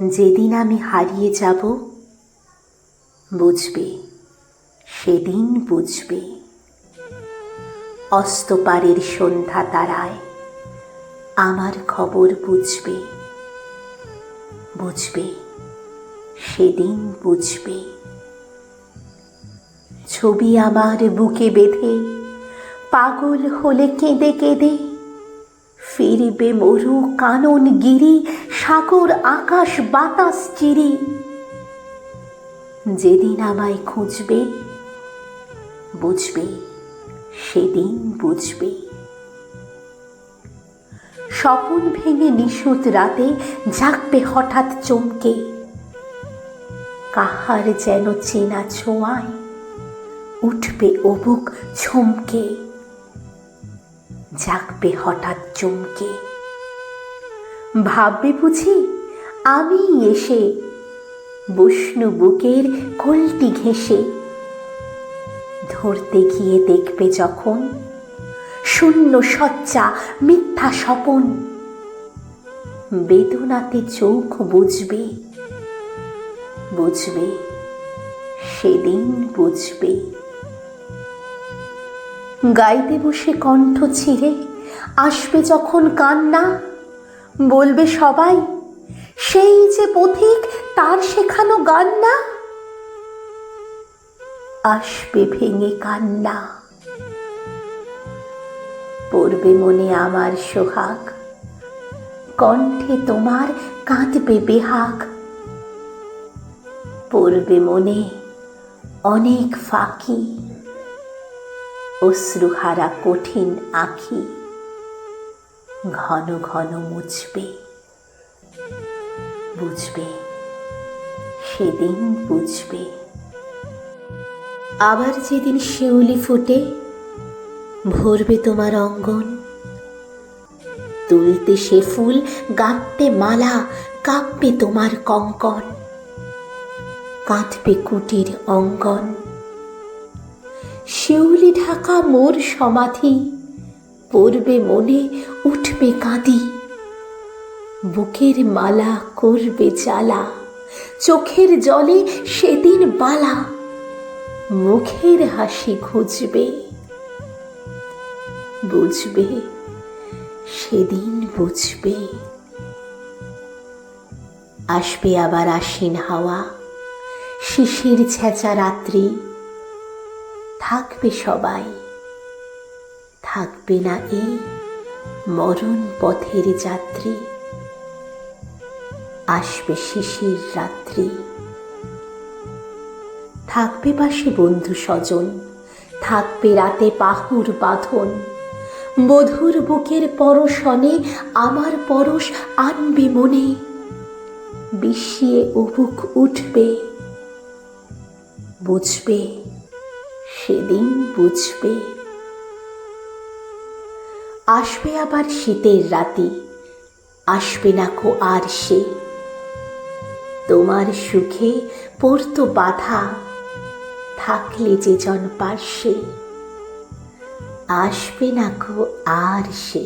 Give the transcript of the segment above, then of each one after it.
যেদিন আমি হারিয়ে যাব, বুঝবে, সেদিন বুঝবে। অস্তপারের সন্ধ্যা তারায় আমার খবর বুঝবে বুঝবে, সেদিন বুঝবে। ছবি আমার বুকে বেঁধে, পাগল হলে কেঁদে কেঁদে, ফিরবে মরু কানন গিরি সাগর আকাশ বাতাস চিরি। যেদিন আমায় খুঁজবে, বুঝবে, সেদিন বুঝবে। স্বপন ভেঙে নিশুত রাতে জাগবে হঠাৎ চমকে। কাহার যেন চেনা ছোঁয়ায় উঠবে অবুক ছমকে জাগবে হঠাৎ চমকে। ভাববে বুঝি? আমি এসে বৈষ্ণু বুকের কলটি ঘেঁষে ধরতে গিয়ে দেখবে যখন শূন্য সচ্চা মিথ্যা স্বপন। বেদনাতে চোখ বুঝবে বুঝবে, সেদিন বুঝবে। গাইতে বসে কণ্ঠ ছিঁড়ে, আসবে যখন কান্না বলবে সবাই, সেই যে পথিক, তার শেখানো গান না আসবে ভেঙে কান্না। পড়বে মনে আমার সোহাগ, কণ্ঠে তোমার কাঁদবে বেহাগ। পড়বে মনে অনেক ফাঁকি, অশ্রুহারা কঠিন আখি। ঘন ঘন মুছবে। বুঝবে? সেদিন বুঝবে। আবার যেদিন শিউলি ফুটে, ভরবে তোমার অঙ্গন। তুলতে সে ফুল গাঁথতে মালা, কাঁপবে তোমার কঙ্কন। কাঁদবে কুটির অঙ্গন। শিউলি ঢাকা মোর সমাধি। পড়বে মনে উঠবে কাঁদি। বুকের মালা করবে জ্বালা, চোখের জলে সেদিন বালা। মুখের হাসি খুঁজবে, বুঝবে, সেদিন বুঝবে। আসবে আবার আশ্বিন হাওয়া, শিশির ছেঁচা রাত্রি, থাকবে সবাই। থাকবে না এই মরণ পথের যাত্রী। আসবে শিশির রাত্রি। থাকবে পাশে বন্ধু স্বজন, থাকবে রাতে পাহুর বাঁধন। বধুর বুকের পরশনে আমার পরশ আনবে মনে। বিষিয়ে উবুক উঠবে। বুঝবে, সেদিন বুঝবে। আসবে আবার শীতের রাতি, আসবে না কো আর সে। তোমার সুখে পড়তো বাধা, থাকলে যে জন পার্শ্বে আসবে না কো আর সে।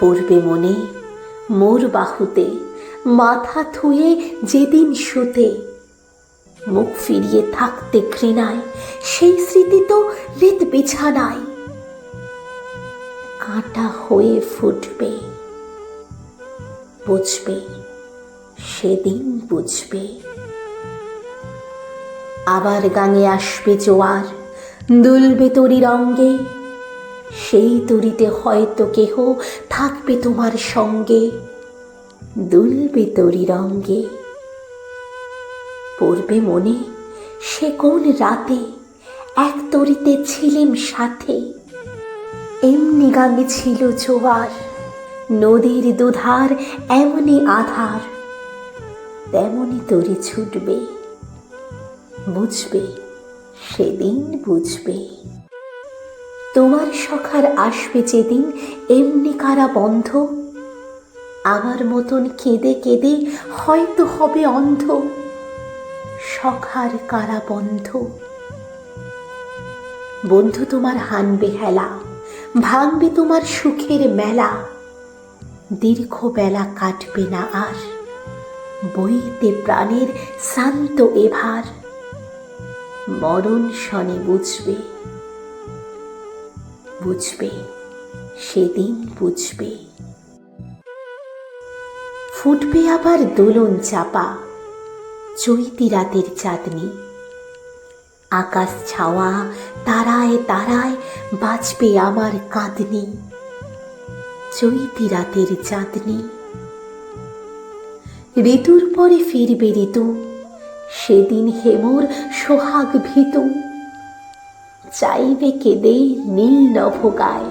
পড়বে মনে মোর বাহুতে, মাথা থুয়ে যেদিন শুতে, মুখ ফিরিয়ে থাকতে ঘৃণায়, সেই স্মৃতি তো লেত বিছানায়। কাঁটা হয়ে ফুটবে। বুঝবে, সেদিন বুঝবে। আবার গাঙে আসবে জোয়ার দুলবে তরি রঙ্গে। সেই তরিতে হয়তো কেহ থাকবে তোমার সঙ্গে দুলবে তরি রঙ্গে। পড়বে মনে সে কোন রাতে, এক তরিতে ছিলেম সাথে। এমনি গাঙে ছিল জোয়ার, নদীর দুধার এমনি আধার, তেমনি তরি ছুটবে, বুঝবে, সেদিন বুঝবে। তোমার সখার আসবে যেদিন এমনি কারা বন্ধ, আমার মতন কেঁদে কেঁদে হয়তো হবে অন্ধ, সখার কারা বন্ধ। বন্ধু তোমার হানবে হেলা। ভাঙবে তোমার সুখের মেলা। দীর্ঘ বেলা কাটবে না আর, বইতে প্রাণের শান্ত এভার। মরণ শনে বুঝবে বুঝবে, সেদিন বুঝবে। ফুটবে আবার দোলন চাপা, চৈতি রাতের চাঁদনি। আকাশ ছাওয়া, তারায় তারায় বাঁচবে আমার কাঁদনি। চৈতি রাতের চাঁদনি। ঋতুর পরে ফিরবে ঋতু, সেদিন হেমর সোহাগ ভীতু। চাইবে কেঁদে নীল নভোগায়,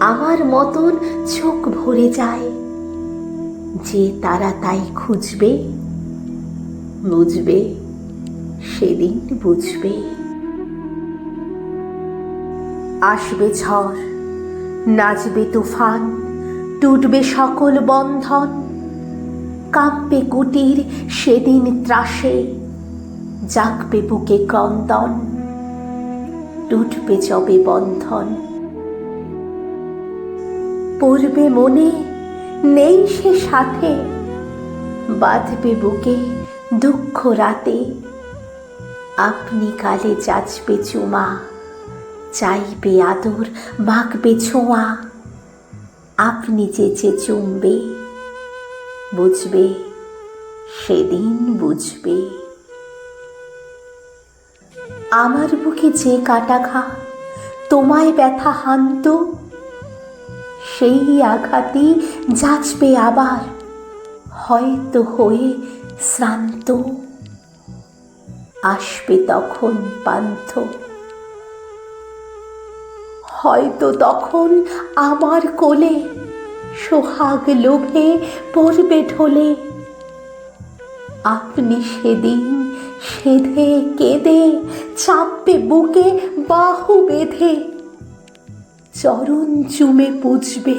আমার মতন চোখ ভরে যায়। যে তারা তাই খুঁজবে, বুঝবে। সেদিন বুঝবে। আসবে ঝড়, নাচবে তুফান, টুটবে সকল বন্ধন। কাঁপবে কুটির সেদিন ত্রাসে, জাগবে বুকে ক্রন্দন। টুটবে যবে বন্ধন। পড়বে মনে, নেই সে সাথে, বাঁধবে বুকে দুঃখ রাতে। আপনি কালে যাচবে চুমা, চাইবে আদর, মাখবে ছোঁয়া। আপনি চেচে চুমবে, বুঝবে, সেদিন বুঝবে। আমার বুকে যে কাটাঘা তোমায় ব্যথা হান্ত, সেই আঘাতে যাচবে আবার, হয়তো হয়ে শ্রান্ত। আসবে তখন পান্থ। হয়তো তখন আমার কোলে সোহাগ লোভে পড়বে ঢোলে। আপনি সেদিন সেধে কেঁদে চাপবে বুকে বাহু বেঁধে, চরণ চুমে পুজবে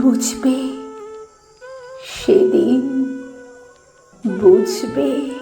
বুঝবে সেদিন বুঝবে